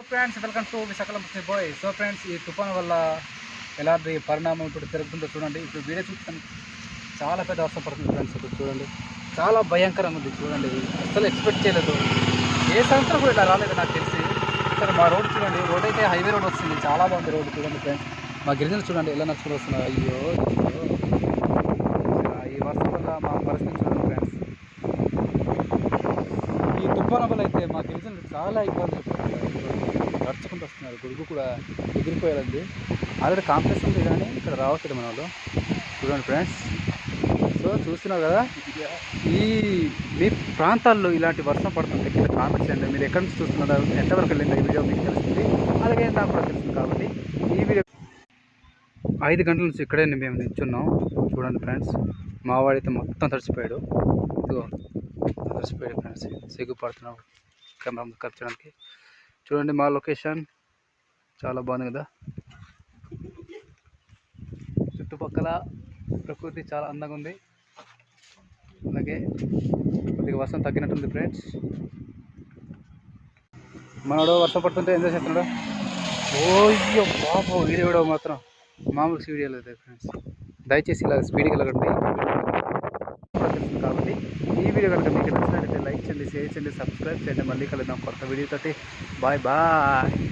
So friends welcome to విశాఖలం బాయ్ so friends ఈ తుఫాను వల్ల ఎలాంటి పరిణామం ఇప్పుడు జరుగుతుందో చూడండి. ఇప్పుడు వీడియో చూస్తాను చాలా పెద్ద అవసరం పడుతుంది ఫ్రెండ్స్ ఇప్పుడు చూడండి. చాలా భయంకరంగా ఉంది చూడండి. అసలు ఎక్స్పెక్ట్ చేయలేదు. ఏ సంవత్సరం కూడా ఇలా రాలేదు నాకు తెలిసి. సరే మా రోడ్ చూడండి. రోడ్ అయితే హైవే రోడ్ వస్తుంది. చాలా బాగుంది రోడ్ చూడండి ఫ్రెండ్స్ మా గిరిజనులు చూడండి ఎలా నచ్చుకొని వస్తున్నారు. అయ్యో అయ్యో. ఈ వర్షం వల్ల మా పరిస్థితి చూడండి ఫ్రెండ్స్ ఈ తుఫాను వల్ల అయితే మా గిరిజనులు చాలా ఇబ్బందులు నడుచుకుంటూ వస్తున్నారు. గొడుగు కూడా ఎగిరిపోయారండి. ఆల్రెడీ కాంప్లెక్స్ ఉంది కానీ ఇక్కడ రావట్లేదు మన వాళ్ళు. చూడండి ఫ్రెండ్స్ సో చూస్తున్నారు కదా? ఈ మీ ప్రాంతాల్లో ఇలాంటి వర్షం పడుతుంటే కింద కామెంట్స్ చేయండి. మీరు ఎక్కడి నుంచి చూస్తున్నారు? ఎంతవరకు వెళ్ళింది ఈ వీడియో మీకు తెలుస్తుంది. అలాగే నాకు కూడా తెలుస్తుంది కాబట్టి ఈ వీడియో ఐదు గంటల నుంచి ఇక్కడే మేము నిల్చున్నాం. చూడండి ఫ్రెండ్స్ మావాడైతే మొత్తం తడిచిపోయాడు ఇదిగో తడిచిపోయాడు ఫ్రెండ్స్ సిగ్గుపడుతున్నాడు. కెమెరా ముందు కప్పడానికి చూడండి మా లొకేషన్. చాలా బాగుంది కదా. చుట్టుపక్కల ప్రకృతి చాలా అందంగా ఉంది. అలాగే కొద్దిగా వర్షం తగ్గినట్టుంది ఫ్రెండ్స్. మనోడు వర్షం పడుతుంటే ఎంజాయ్ చేస్తున్నాడు? ఓయ్యో బాబు వీడియో కూడా మాత్రం మామూలు వీడియో లేదు ఫ్రెండ్స్. దయచేసి ఇలా స్పీడ్గా వెళ్ళకండి. వీడియో కనుక మీకు నచ్చినట్లయితే లైక్ చేయండి షేర్ చేయండి సబ్స్క్రైబ్ చేయండి. మళ్ళీ కలుద్దాం కొత్త వీడియో బాయ్ బాయ్.